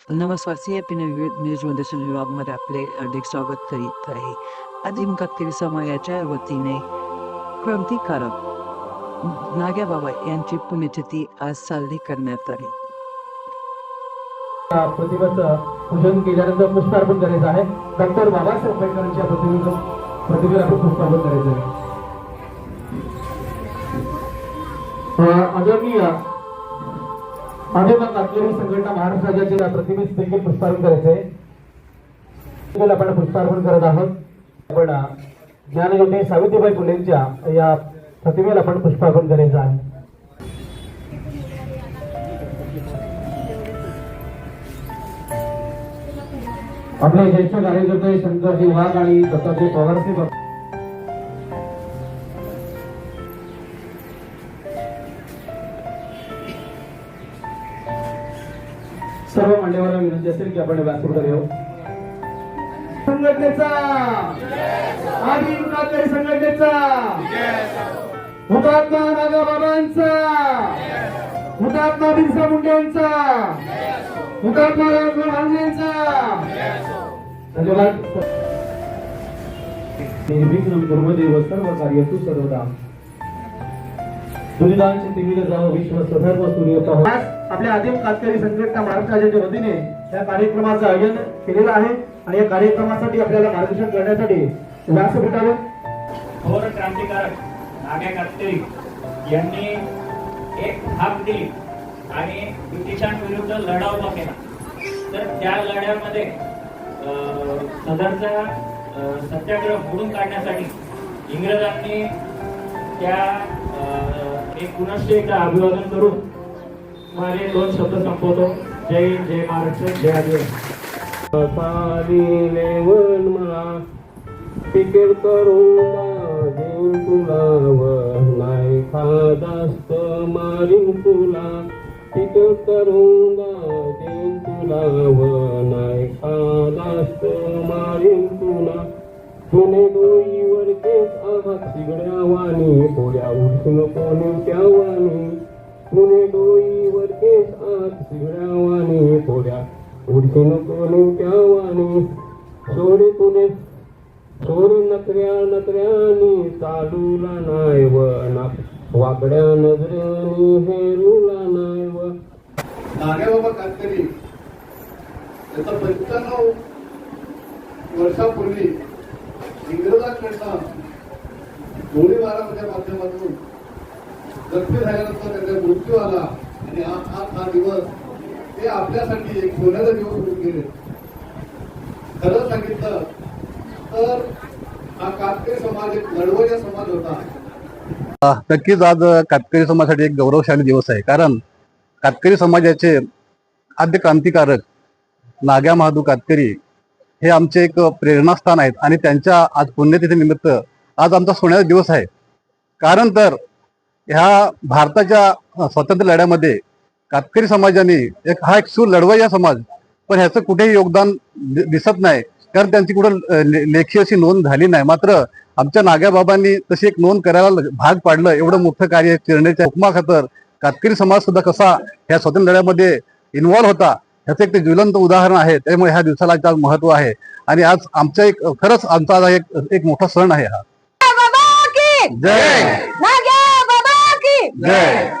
नमस्कार C P न्यूजमध्ये सुनील विभागमध्ये आपले अधिक स्वागत करीत आहे. आदिम कातकरी समाजाच्या वतीने क्रांतिकारक नाग्याबाबा यांची पुण्यतिथी आज साजरी करण्यात आली. प्रतिमेचं पूजन केल्यानंतर पुष्पार्पण करायचं आहे. डॉक्टर बाबासाहेब आंबेडकरांच्या प्रतिमेचं प्रतिमेला आपण पुष्पार्पण करायचं आहे. आदरणीय आदिवासी कातकरी संघटना महाराष्ट्र राज्याच्या प्रतिमेस देखील पुष्पार्पण करायचे. आपण पुष्पार्पण करत आहोत. आपण ज्ञानज्योती सावित्रीबाई फुलेंच्या या प्रतिमेला आपण पुष्पार्पण करायचं आहे. आपले ज्येष्ठ कार्यकर्ते शंकरजी वाघ आणि दत्ताजी पवारचे सर्व मान्यवरांना विनंती असेल की आपण व्यासपीठावर येऊ. संघटनेचा आदिम कातकरी संघटनेचा हुतात्मा नागा बाबांचा हुतात्मा बिरसा मुंडेंचा हुतात्मा गांधींचा धन्यवाद. निर्विघ्न कर्मदेव सर्व कार्य तू सर्वदा दुरिदांचे तिमिर जावं विश्व सधर्व सूर्य पाहो आज आपल्या आदिम कातकरी संघटना महाराष्ट्राच्या वतीने या कार्यक्रमाचं आयोजन केलेलं आहे आणि या कार्यक्रमासाठी आपल्याला मार्गदर्शन करण्यासाठी व्यासपीठावर थोर क्रांतिकारक नाग्या कातकरी यांनी एक हाक दिली आणि ब्रिटिशांविरुद्ध लढा उभा केला. तर त्या लढ्यामध्ये अं, सदरचा सत्याग्रह मोडून काढण्यासाठी इंग्रजांनी त्या मी पुनश्च एकदा अभिवादन करून माझे दोन शब्द संपवतो. जय हिंद, जय महाराष्ट्र जय आदिवासी. पालिले मला तिकीट करून देईन तुला नाही खादास्त मारीन तुला तिकीट करून देईन तुला नाही खादास्त मारीन तुला पुणे डोईवर थोड्या उठून कोणी त्या वाणी पुणे डोईवर केस आत सिगड्या वाणी थोड्या उडकीन कोणी त्यावानी. सोडे चोरी तुने चोरी नकऱ्या नकऱ्यानी. चालूला नाय व ना वाकड्या नजरेनी. हेरूला नाय व. नागेबाबा कातकरी त्याचा पंच्याण्णव वर्षापूर्वी इंग्रजांकडनं गोळीबाराच्या माध्यमातून जखमी झाल्यानंतर त्यांचा मृत्यू आला आणि हा आज हा दिवस ते आपल्यासाठी एक सोन्याचा दिवस होऊन गेले. खरं सांगितलं तर हा कातकरी समाज एक लढवय्या समाज होता. नक्कीच आज कातकरी समाजासाठी एक गौरवशाली दिवस आहे. कारण कातकरी समाजाचे आद्य क्रांतिकारक नाग्या महादू कातकरी हे आमचे एक प्रेरणास्थान आहेत आणि त्यांच्या आज पुण्यतिथी निमित्त आज आमचा सोन्याचा दिवस आहे. कारण तर ह्या भारताच्या स्वातंत्र्य लढ्यामध्ये कातकरी समाजाने एक हा एक सूर लढवय्या समाज पण ह्याचं कुठेही योगदान दिसत नाही कारण त्यांची कुठं ले- लेखी अशी नोंद झाली नाही मात्र आमच्या नाग्याबाबांनी तशी एक नोंद करायला भाग पाडलं एवढं मोठं कार्य चिरणेच्या उपमा खातर कातकरी समाज सुद्धा कसा ह्या स्वातंत्र्य लढ्यामध्ये इन्व्हॉल्व्ह होता ह्याचं एक ते ज्वलंत उदाहरण आहे त्यामुळे ह्या दिवसाला आज महत्त्व आहे आणि आज आमच्या एक खरंच आमचा एक एक मोठा सण आहे हा जय नाग्या बाबा की जय